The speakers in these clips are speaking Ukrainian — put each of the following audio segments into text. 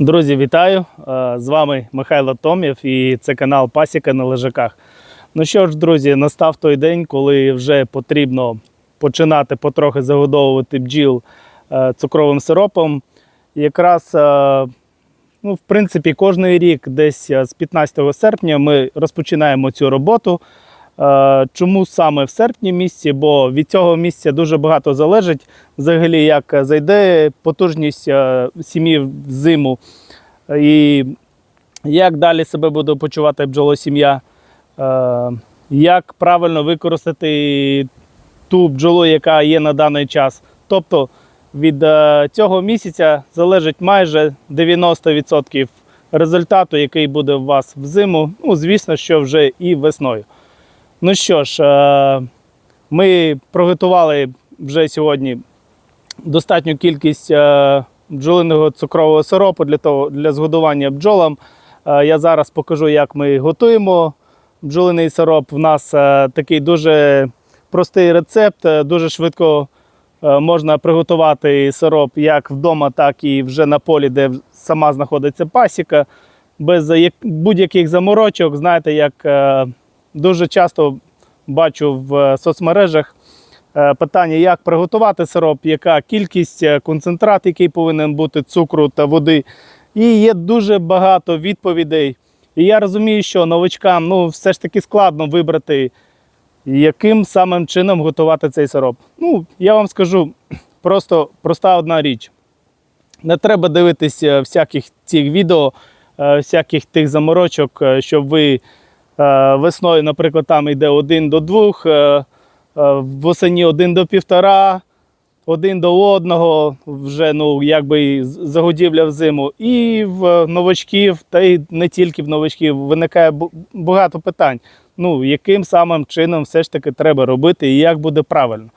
Друзі, вітаю! Е, З вами Михайло Томів і це канал Пасіка на лежаках. Ну що ж, друзі, настав той день, коли вже потрібно починати потрохи загодовувати бджіл е, цукровим сиропом. Якраз, е, ну, в принципі, кожний рік, десь з 15 серпня, ми розпочинаємо цю роботу. Е, Чому саме в серпні місяці? Бо від цього місця дуже багато залежить взагалі, як зайде потужність е, сім'ї в зиму, і як далі себе буде почувати бджолосім'я, е, як правильно використати ту бджолу, яка є на даний час. Тобто від цього місяця залежить майже 90% результату, який буде у вас взиму. Ну, звісно, що вже і весною. Ну що ж, е, ми приготували вже сьогодні достатню кількість е, бджолиного цукрового сиропу для того для згодування бджолам. Е, Я зараз покажу, як ми готуємо бджолиний сироп. У нас такий дуже простий рецепт, дуже швидко можна приготувати сироп як вдома, так і вже на полі, де сама знаходиться пасіка, без будь-яких заморочок. Знаєте, як дуже часто бачу в е, соцмережах е, питання, як приготувати сироп, яка кількість, е, концентрат, який повинен бути цукру та води. І є дуже багато відповідей. І я розумію, що новачкам ну, все ж таки складно вибрати, яким самим чином готувати цей сироп. Ну, я вам скажу просто проста одна річ. Не треба дивитися всяких цих відео, всяких тих заморочок, щоб ви весною, наприклад, там йде 1 до 2, е, е, восені 1 до 1,5, один до одного, вже ну, якби загодівля в зиму. І в новачків, та й не тільки в новачків, виникає багато питань. Ну, яким самим чином все ж таки треба робити і як буде правильно.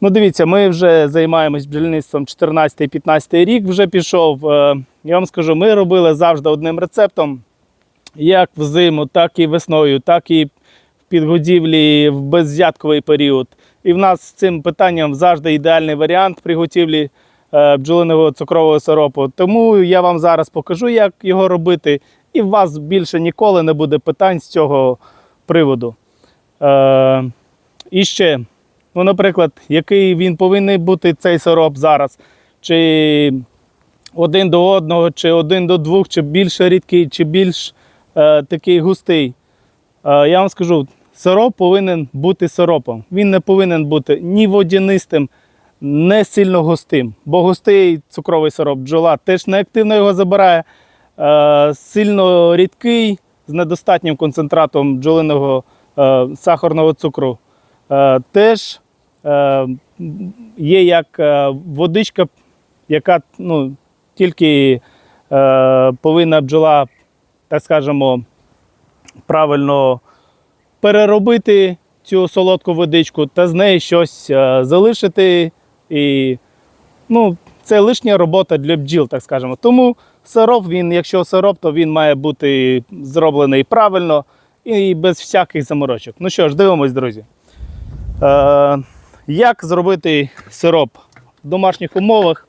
Ну, дивіться, ми вже займаємось бджільництвом 14-15 рік вже пішов. Е, Я вам скажу, ми робили завжди одним рецептом, як взиму, так і весною, так і в підгодівлі в беззятковий період. І в нас з цим питанням завжди ідеальний варіант приготівлі е, бджолиного цукрового сиропу. Тому я вам зараз покажу, як його робити, і у вас більше ніколи не буде питань з цього приводу. Е, і ще, ну, наприклад, який він повинен бути цей сироп зараз, чи один до одного, чи один до двох, чи більш рідкий, чи більш е, такий густий. Е, я вам скажу, сироп повинен бути сиропом. Він не повинен бути ні водянистим, не сильно густим. Бо густий цукровий сироп бджола теж неактивно його забирає. Е, сильно рідкий, з недостатнім концентратом бджолиного сахарного цукру. Теж є як водичка, яка ну, тільки повинна бджола, так скажемо, правильно переробити цю солодку водичку та з неї щось е, залишити. І ну, це лишня робота для бджіл, так скажемо. Тому сироп, він, якщо сироп, то він має бути зроблений правильно і без всяких заморочок. Ну що ж, дивимось, друзі. Е, як зробити сироп в домашніх умовах?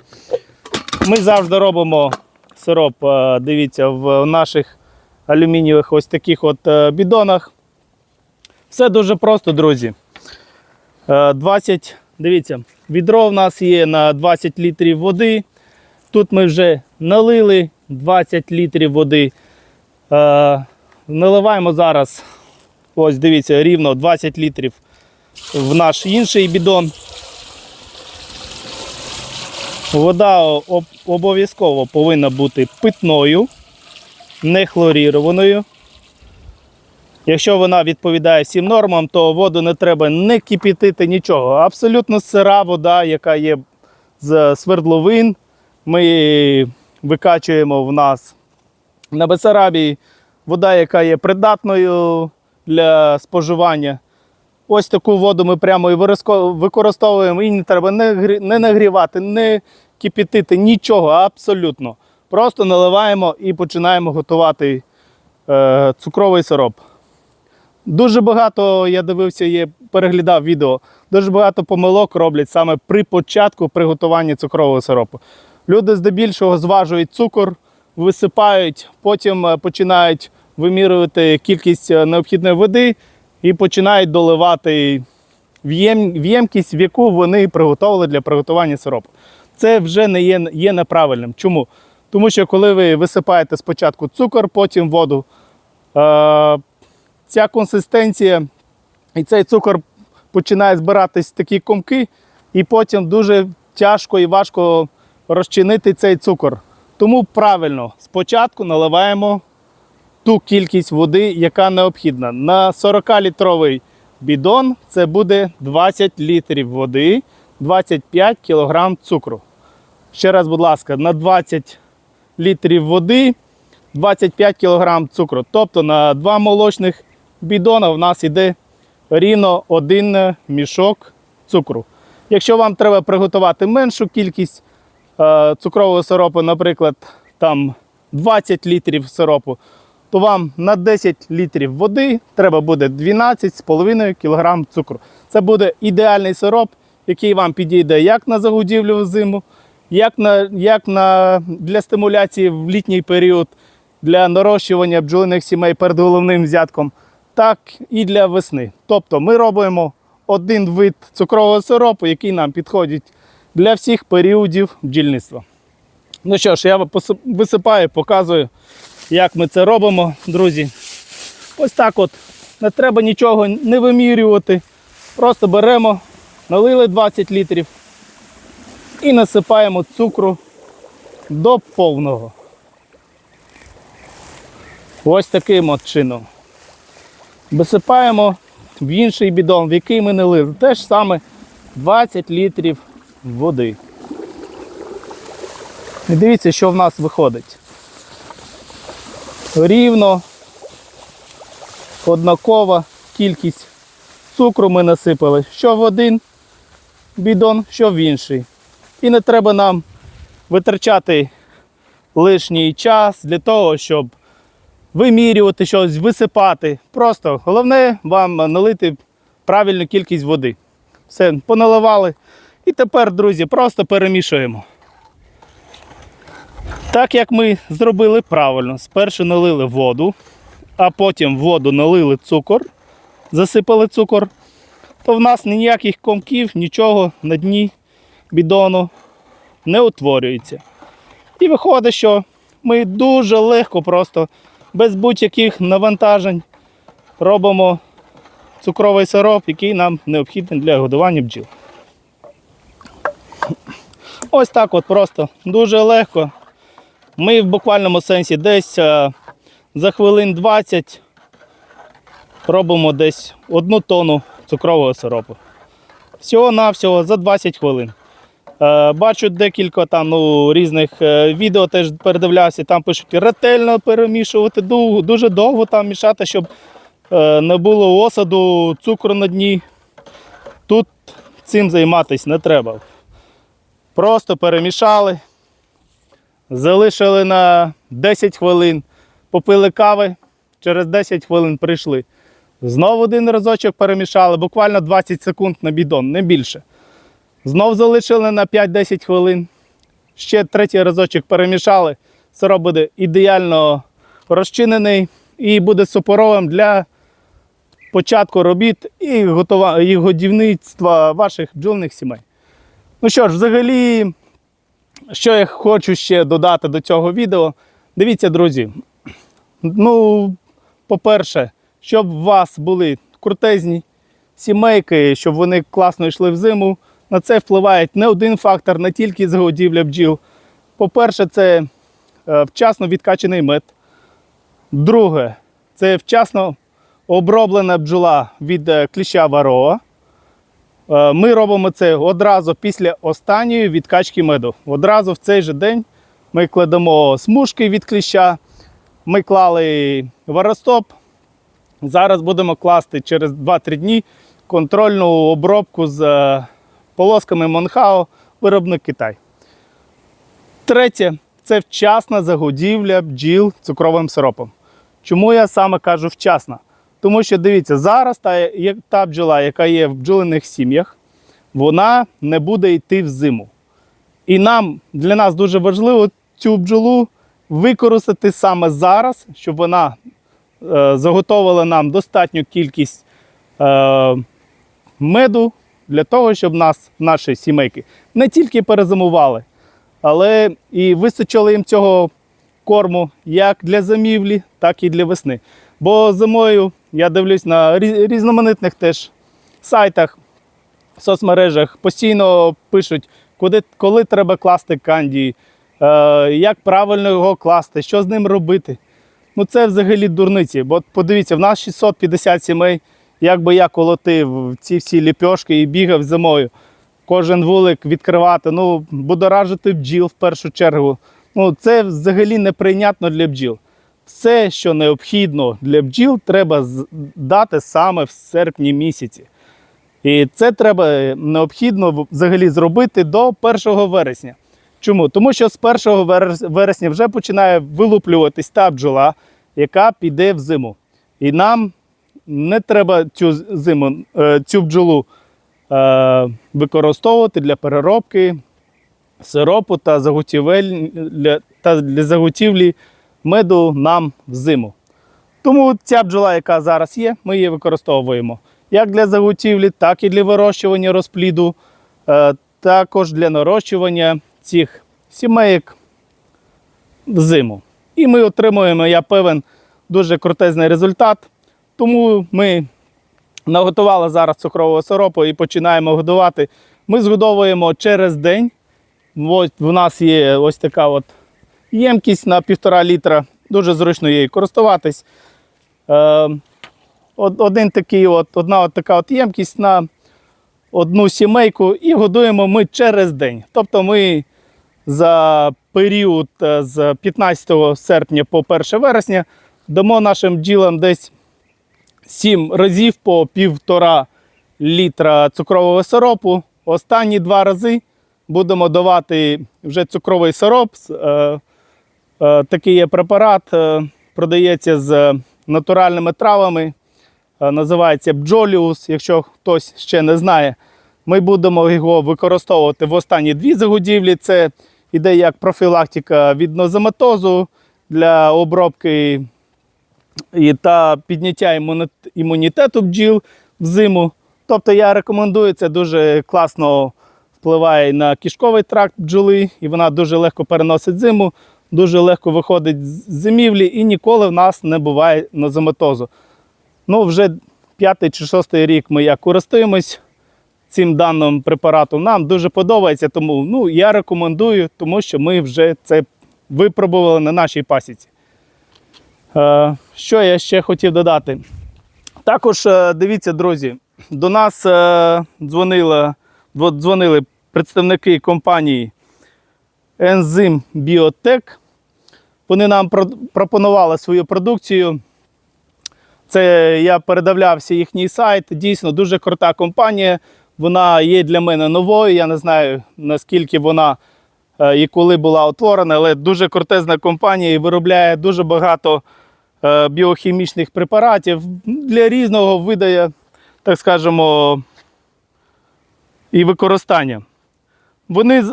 Ми завжди робимо сироп, е, дивіться, в наших алюмінієвих ось таких от е, бідонах. Все дуже просто, друзі. Е, 20, дивіться, відро в нас є на 20 літрів води. Тут ми вже налили 20 літрів води. Е, Наливаємо зараз, ось дивіться, рівно 20 літрів в наш інший бідон. Вода об- обов'язково повинна бути питною, не хлорірованою. Якщо вона відповідає всім нормам, то воду не треба не кипятити нічого. Абсолютно сира вода, яка є з свердловин. Ми викачуємо в нас на Бесарабії вода, яка є придатною для споживання. Ось таку воду ми прямо і використовуємо, і не треба не, нагрівати, не кипятити, нічого абсолютно. Просто наливаємо і починаємо готувати е, цукровий сироп. Дуже багато, я дивився, є, переглядав відео, дуже багато помилок роблять саме при початку приготування цукрового сиропу. Люди здебільшого зважують цукор, висипають, потім е, починають вимірювати кількість е, необхідної води і починають доливати в єм- в ємкість, в яку вони приготували для приготування сиропу. Це вже не є, є неправильним. Чому? Тому що коли ви висипаєте спочатку цукор, потім воду, е- ця консистенція і цей цукор починає збиратись в такі комки, і потім дуже тяжко і важко розчинити цей цукор. Тому правильно спочатку наливаємо ту кількість води, яка необхідна. На 40-літровий бідон це буде 20 літрів води, 25 кг цукру. Ще раз, будь ласка, на 20 літрів води 25 кг цукру. Тобто на два молочних бідона в нас йде рівно один мішок цукру. Якщо вам треба приготувати меншу кількість е, цукрового сиропу, наприклад, там 20 літрів сиропу, то вам на 10 літрів води треба буде 12,5 кг цукру. Це буде ідеальний сироп, який вам підійде як на загудівлю в зиму, як на, як на, для стимуляції в літній період, для нарощування бджолиних сімей перед головним взятком, так і для весни. Тобто ми робимо один вид цукрового сиропу, який нам підходить для всіх періодів бджільництва. Ну що ж, я висипаю, показую, як ми це робимо, друзі. Ось так от. Не треба нічого не вимірювати. Просто беремо, налили 20 літрів і насипаємо цукру до повного. Ось таким от чином. Висипаємо в інший бідон, в який ми налили. Теж саме 20 літрів води. І дивіться, що в нас виходить. Рівно однакова кількість цукру ми насипали, що в один бідон, що в інший. І не треба нам витрачати лишній час для того, щоб вимірювати щось, висипати. Просто головне вам налити правильну кількість води. Все, поналивали. І тепер, друзі, просто перемішуємо. Так як ми зробили правильно, спершу налили воду, а потім в воду налили цукор, засипали цукор, то в нас ніяких комків, нічого на дні бідону не утворюється. І виходить, що ми дуже легко, просто без будь-яких навантажень робимо цукровий сироп, який нам необхідний для годування бджіл. Ось так от просто дуже легко. Ми в буквальному сенсі десь е, за хвилин 20 робимо десь одну тонну цукрового сиропу. Всього-навсього за 20 хвилин. Е, Бачу декілька там ну, різних е, відео теж передивлявся, там пишуть ретельно перемішувати, дуже довго там мішати, щоб е, не було осаду, цукру на дні. Тут цим займатися не треба. Просто перемішали, залишили на 10 хвилин, попили кави, через 10 хвилин прийшли. Знову один разочок перемішали, буквально 20 секунд на бідон, не більше. Знов залишили на 5-10 хвилин. Ще третій разочок перемішали. Сироп буде ідеально розчинений і буде супоровим для початку робіт і, годівництва ваших бджолних сімей. Ну що ж, взагалі, що я хочу ще додати до цього відео. Дивіться, друзі. Ну, по-перше, щоб у вас були крутезні сімейки, щоб вони класно йшли в зиму. На це впливає не один фактор, не тільки загодівля бджіл. По-перше, це е, вчасно відкачений мед. Друге, це вчасно оброблена бджола від е, кліща вароа. Е, Ми робимо це одразу після останньої відкачки меду. Одразу в цей же день ми кладемо смужки від кліща. Ми клали варостоп. Зараз будемо класти через 2-3 дні контрольну обробку з полосками Монхао, виробник Китай. Третє це вчасна загодівля бджіл цукровим сиропом. Чому я саме кажу вчасно? Тому що дивіться, зараз та, та бджола, яка є в бджолиних сім'ях, вона не буде йти в зиму. І нам для нас дуже важливо цю бджолу використати саме зараз, щоб вона е, заготовила нам достатню кількість е, меду для того, щоб нас, наші сімейки не тільки перезимували, але і вистачило їм цього корму як для зимівлі, так і для весни. Бо зимою я дивлюсь на різноманітних теж сайтах, соцмережах постійно пишуть, куди, коли треба класти канді, е, як правильно його класти, що з ним робити. Ну це взагалі дурниці. Бо подивіться, в нас 650 сімей, як би я колотив ці всі ліпьошки і бігав зимою. Кожен вулик відкривати, ну, будоражити бджіл в першу чергу. Ну, це взагалі неприйнятно для бджіл. Все, що необхідно для бджіл, треба дати саме в серпні місяці. І це треба необхідно взагалі зробити до 1 вересня. Чому? Тому що з 1 вересня вже починає вилуплюватись та бджола, яка піде в зиму. І нам не треба цю зиму, е, цю бджолу е, використовувати для переробки сиропу та заготівель та для заготівлі меду нам в зиму. Тому ця бджола, яка зараз є, ми її використовуємо як для заготівлі, так і для вирощування розпліду, е, також для нарощування цих сімейок в зиму. І ми отримуємо, я певен, дуже крутезний результат. Тому ми наготували зараз цукрового сиропу і починаємо годувати. Ми згодовуємо через день. Ось в нас є ось така от ємкість на півтора літра. Дуже зручно її користуватись. Е, один такий от, одна от така от ємкість на одну сімейку і годуємо ми через день. Тобто ми за період е, з 15 серпня по 1 вересня дамо нашим бджілам десь 7 разів по півтора літра цукрового сиропу. Останні два рази будемо давати вже цукровий сироп. Е, е, такий є препарат, е, продається з натуральними травами. Називається бджоліус. Якщо хтось ще не знає, ми будемо його використовувати в останні дві загодівлі. Це іде як профілактика від нозематозу для обробки і та підняття імунітету бджіл взиму. Тобто я рекомендую, це дуже класно впливає на кишковий тракт бджоли, і вона дуже легко переносить зиму, дуже легко виходить з зимівлі і ніколи в нас не буває нозематозу. Ну, вже п'ятий чи шостий рік ми як користуємось цим даним препаратом. Нам дуже подобається, тому ну, я рекомендую, тому що ми вже це випробували на нашій пасіці. Е, що я ще хотів додати? Також е, дивіться, друзі, до нас е, дзвонили, дзвонили представники компанії Enzym Biotech. Вони нам пропонували свою продукцію. Це я передивлявся їхній сайт. Дійсно, дуже крута компанія. Вона є для мене новою. Я не знаю, наскільки вона і коли була утворена, але дуже крутезна компанія і виробляє дуже багато біохімічних препаратів для різного виду, так скажемо, і використання. Вони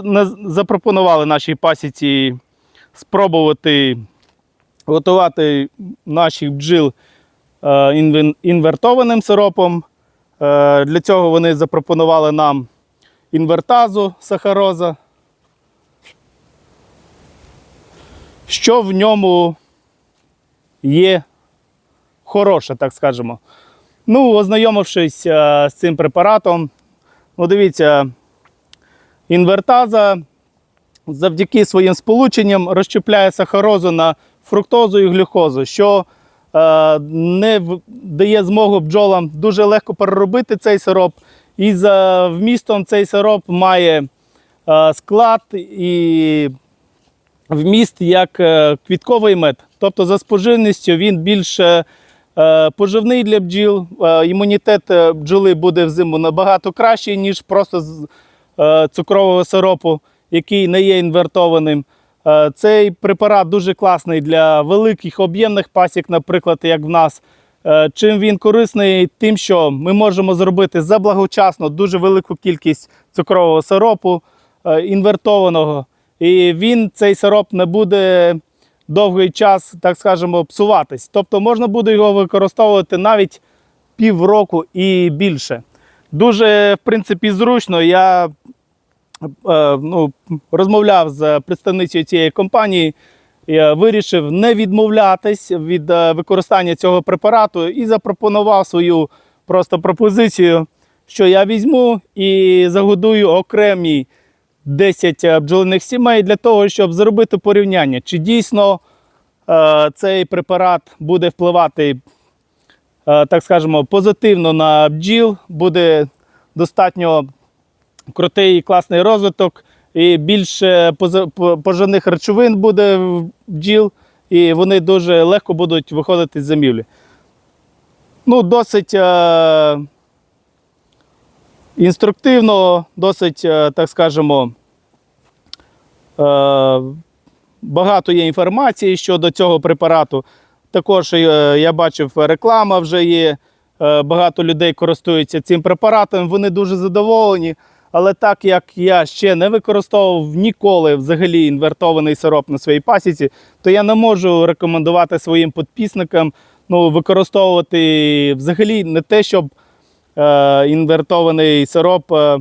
запропонували нашій пасіці спробувати готувати наших бджіл е, інвертованим сиропом. Е, Для цього вони запропонували нам інвертазу сахароза. Що в ньому є хороше, так скажемо. Ну, ознайомившись е, з цим препаратом, ну, дивіться, інвертаза завдяки своїм сполученням розщепляє сахарозу на фруктозу і глюкозу, що е, не дає змогу бджолам дуже легко переробити цей сироп. І за вмістом цей сироп має е, склад і вміст як квітковий мед. Тобто за споживністю він більш е, поживний для бджіл. Е, Імунітет е, бджоли буде взиму набагато кращий, ніж просто з цукрового сиропу, який не є інвертованим. Цей препарат дуже класний для великих об'ємних пасік, наприклад, як в нас. Чим він корисний? Тим, що ми можемо зробити заблагочасно дуже велику кількість цукрового сиропу інвертованого. І він, цей сироп, не буде довгий час, так скажемо, псуватись. Тобто можна буде його використовувати навіть півроку і більше. Дуже, в принципі, зручно. Я е, ну, розмовляв з представницею цієї компанії. Я вирішив не відмовлятись від е, використання цього препарату і запропонував свою просто пропозицію, що я візьму і загодую окремі 10 е, бджолиних сімей для того, щоб зробити порівняння, чи дійсно е, цей препарат буде впливати, е, так скажемо, позитивно на бджіл, буде достатньо крутий і класний розвиток, і більше поживних речовин буде в бджіл, і вони дуже легко будуть виходити з зимівлі. Ну, досить е, інструктивно, досить, е, так скажемо, е, багато є інформації щодо цього препарату. Також е, я бачив, реклама вже є. Багато людей користуються цим препаратом, вони дуже задоволені. Але так як я ще не використовував ніколи взагалі інвертований сироп на своїй пасіці, то я не можу рекомендувати своїм підписникам ну, використовувати взагалі не те, щоб інвертований сироп е,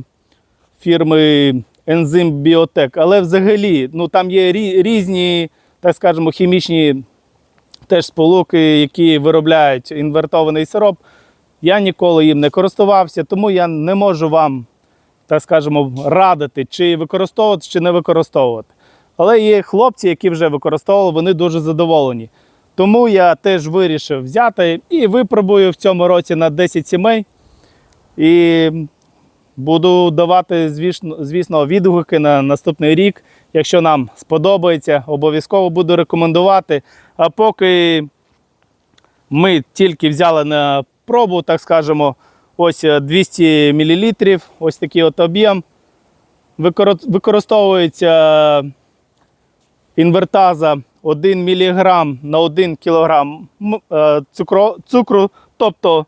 фірми Enzyme Biotech, але взагалі ну, там є різні, так скажемо, хімічні теж сполуки, які виробляють інвертований сироп. Я ніколи їм не користувався, тому я не можу вам, так скажемо, радити, чи використовувати, чи не використовувати. Але є хлопці, які вже використовували, вони дуже задоволені. Тому я теж вирішив взяти і випробую в цьому році на 10 сімей. І буду давати, звісно, відгуки на наступний рік. Якщо нам сподобається, обов'язково буду рекомендувати. А поки ми тільки взяли на пробу, так скажемо, ось е, 200 мл, ось такий от об'єм. Використовується інвертаза 1 мг на 1 кг е, цукру. Тобто е,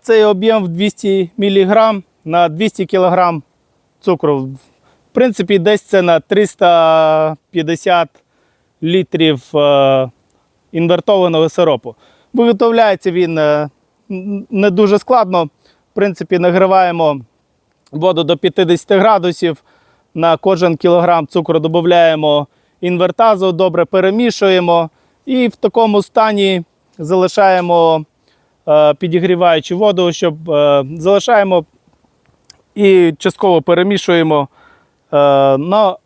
цей об'єм в 200 мг на 200 кг цукру. В принципі, десь це на 350 літрів е, інвертованого сиропу. Виготовляється він е, не дуже складно. В принципі, нагріваємо воду до 50 градусів. На кожен кілограм цукру додаємо інвертазу, добре перемішуємо і в такому стані залишаємо е, підігріваючи воду, щоб е, залишаємо і частково перемішуємо е, на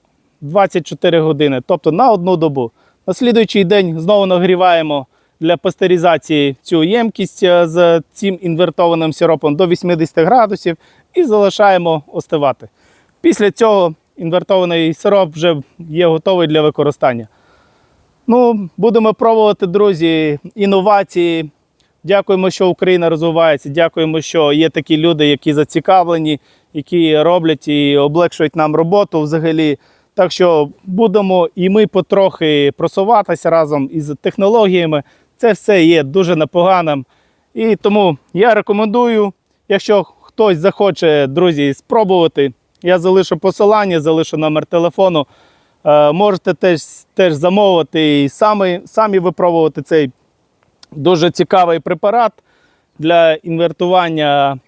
24 години, тобто на одну добу. На слідуючий день знову нагріваємо для пастеризації цю ємкість е, з цим інвертованим сиропом до 80 градусів і залишаємо остивати. Після цього інвертований сироп вже є готовий для використання. Ну, будемо пробувати, друзі, інновації. Дякуємо, що Україна розвивається. Дякуємо, що є такі люди, які зацікавлені, які роблять і облегшують нам роботу взагалі. Так що будемо і ми потрохи просуватися разом із технологіями. Це все є дуже непоганим. І тому я рекомендую, якщо хтось захоче, друзі, спробувати, я залишу посилання, залишу номер телефону. Е, можете теж, теж замовити і самі, самі випробувати цей дуже цікавий препарат для інвертування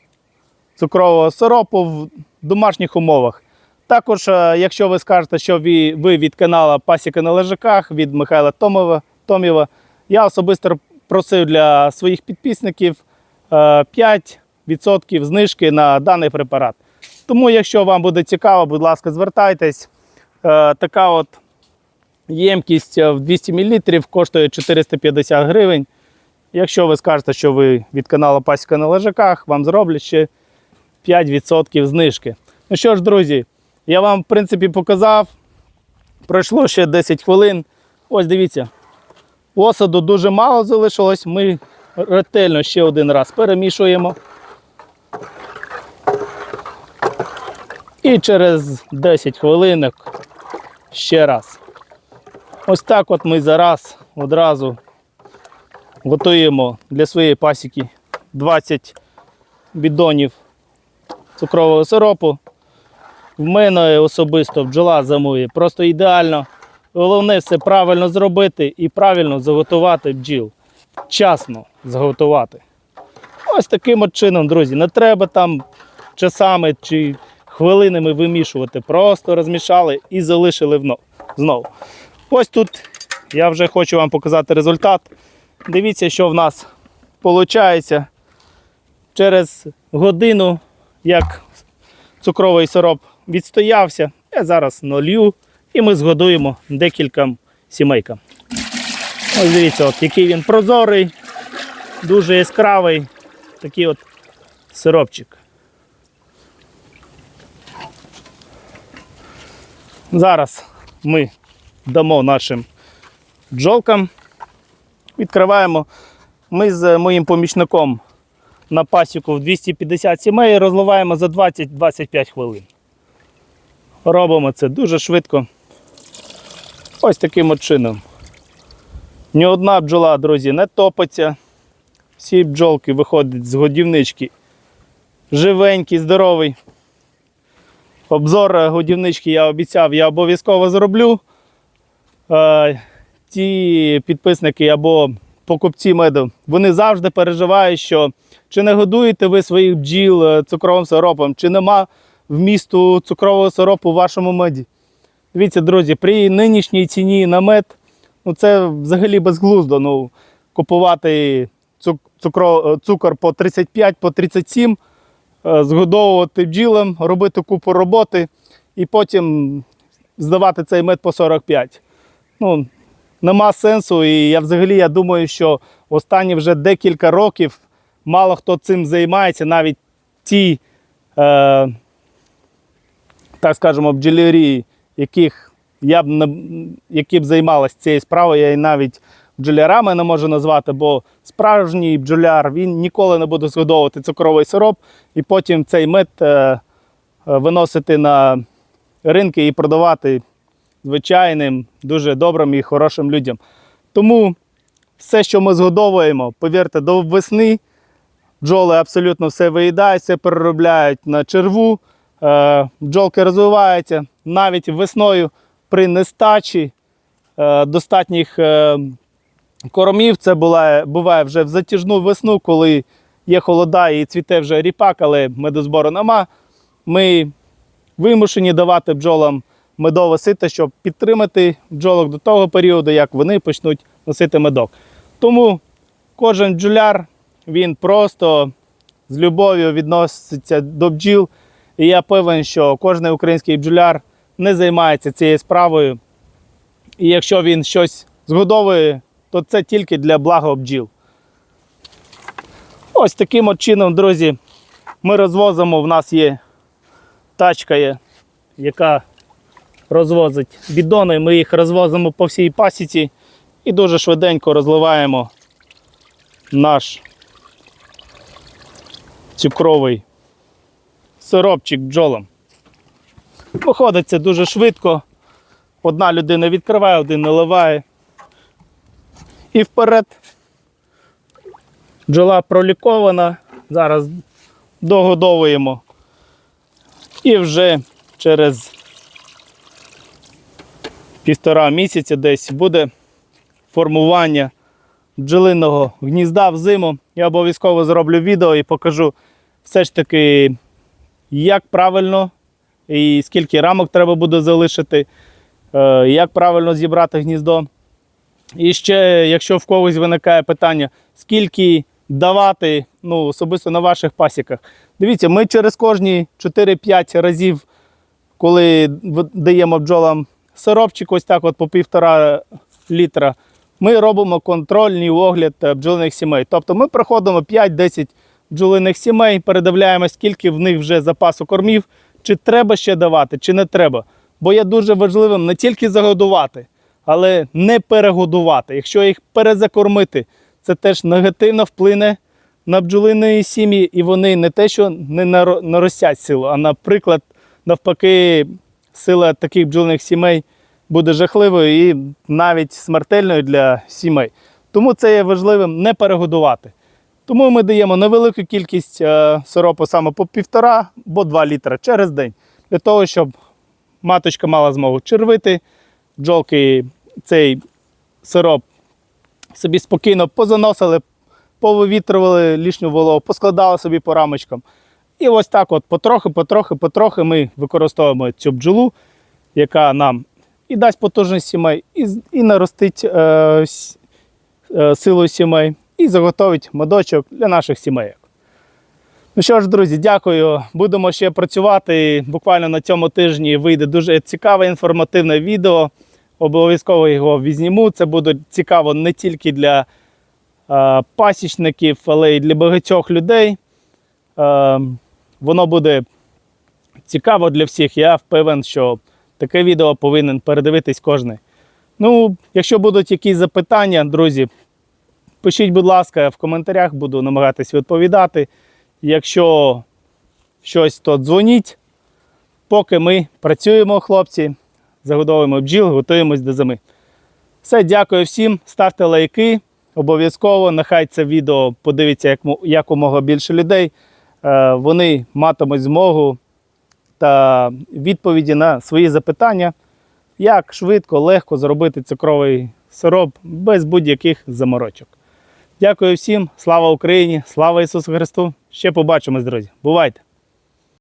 цукрового сиропу в домашніх умовах. Також, е, якщо ви скажете, що ви, від каналу Пасіка на лежаках від Михайла Томова, Томєва, я особисто просив для своїх підписників е, 5% знижки на даний препарат. Тому, якщо вам буде цікаво, будь ласка, звертайтесь. Е, Така от ємкість е, в 200 мл коштує 450 гривень. Якщо ви скажете, що ви від каналу Пасіка на лежаках, вам зроблять ще 5% знижки. Ну що ж, друзі, я вам, в принципі, показав. Пройшло ще 10 хвилин. Ось дивіться, осаду дуже мало залишилось. Ми ретельно ще один раз перемішуємо. І через 10 хвилинок ще раз. Ось так от ми зараз одразу готуємо для своєї пасіки 20 бідонів цукрового сиропу. В мене особисто бджола замує просто ідеально. Головне все правильно зробити і правильно заготувати бджіл. Вчасно заготувати. Ось таким от чином, друзі. Не треба там часами чи хвилинами вимішувати. Просто розмішали і залишили знову. Ось тут я вже хочу вам показати результат. Дивіться, що в нас виходить через годину, як цукровий сироп відстоявся. Я зараз налью і ми згодуємо декілька сімейкам. Ось дивіться, от, який він прозорий, дуже яскравий. Такий от сиропчик. Зараз ми дамо нашим бджолкам. Відкриваємо. Ми з моїм помічником на пасіку в 250 сімей розливаємо за 20-25 хвилин. Робимо це дуже швидко. Ось таким от чином. Ні одна бджола, друзі, не топиться. Всі бджолки виходять з годівнички. Живенький, здоровий. Обзор е, годівнички я обіцяв, я обов'язково зроблю. Ті підписники або покупці меду, вони завжди переживають, що чи не годуєте ви своїх бджіл е, цукровим сиропом, чи нема вмісту цукрового сиропу в вашому меді. Дивіться, друзі, при нинішній ціні на мед, ну це взагалі безглуздо. Ну, купувати цук- цукро, е, цукор по 35, по 37, е, згодовувати бджілам, робити купу роботи і потім здавати цей мед по 45. Ну, нема сенсу. І я взагалі я думаю, що останні вже декілька років мало хто цим займається, навіть ті, е, так скажемо, бджолярі, яких я б які б займалися цією справою, я і навіть бджолярами не можу назвати, бо справжній бджоляр він ніколи не буде згодовувати цукровий сироп і потім цей мед е, е, виносити на ринки і продавати звичайним, дуже добрим і хорошим людям. Тому все, що ми згодовуємо, повірте, до весни бджоли абсолютно все виїдають, все переробляють на черву, е, бджолки розвиваються навіть весною при нестачі е, достатніх е, кормів. Це буває, вже в затяжну весну, коли є холода і цвіте вже ріпак, але медозбору нема. Ми вимушені давати бджолам медове сито, щоб підтримати бджолок до того періоду, як вони почнуть носити медок. Тому кожен бджоляр він просто з любов'ю відноситься до бджіл. І я певен, що кожен український бджоляр не займається цією справою. І якщо він щось згодовує, то це тільки для блага бджіл. Ось таким от чином, друзі, ми розвозимо. В нас є тачка, яка розвозить бідони. Ми їх розвозимо по всій пасіці і дуже швиденько розливаємо наш цукровий сиропчик бджолам. Виходить це дуже швидко. Одна людина відкриває, один наливає. І вперед. Бджола пролікована. Зараз догодовуємо. І вже через півтора місяця десь буде формування бджолиного гнізда взиму. Я обов'язково зроблю відео і покажу все ж таки, як правильно і скільки рамок треба буде залишити, е, як правильно зібрати гніздо. І ще, якщо в когось виникає питання, скільки давати ну, особисто на ваших пасіках. Дивіться, ми через кожні 4-5 разів, коли даємо бджолам сиропчик, ось так, от по півтора літра, ми робимо контрольний огляд е, бджолиних сімей. Тобто ми проходимо 5-10 бджолиних сімей, передивляємо, скільки в них вже запасу кормів, чи треба ще давати, чи не треба. Бо є дуже важливим не тільки загодувати, але не перегодувати. Якщо їх перезакормити, це теж негативно вплине на бджолині сім'ї, і вони не те, що не наро- наростять силу, а наприклад, навпаки, сила таких бджолиних сімей буде жахливою і навіть смертельною для сімей. Тому це є важливим не перегодувати. Тому ми даємо невелику кількість е, сиропу саме по півтора або два літра через день, для того, щоб маточка мала змогу червити, бджолки цей сироп собі спокійно позаносили, повивітрювали лишню вологу, поскладали собі по рамочкам. І ось так, от потрохи, потрохи, потрохи ми використовуємо цю бджолу, яка нам і дасть потужність сімей, і, і наростить е, е, силу сімей, і заготовить медочок для наших сімей. Ну що ж, друзі, дякую. Будемо ще працювати. Буквально на цьому тижні вийде дуже цікаве інформативне відео. Обов'язково його візніму. Це буде цікаво не тільки для е, пасічників, але й для багатьох людей. Е, воно буде цікаво для всіх. Я впевнений, що таке відео повинен передивитись кожен. Ну, якщо будуть якісь запитання, друзі, пишіть, будь ласка, в коментарях, буду намагатись відповідати. Якщо щось, то дзвоніть. Поки ми працюємо, хлопці, загодовуємо бджіл, готуємось до зими. Все, дякую всім. Ставте лайки. Обов'язково. Нехай це відео подивиться як, якомога більше людей. Е, Вони матимуть змогу та відповіді на свої запитання, як швидко, легко зробити цукровий сироп без будь-яких заморочок. Дякую всім, слава Україні, слава Ісусу Христу! Ще побачимось, друзі. Бувайте!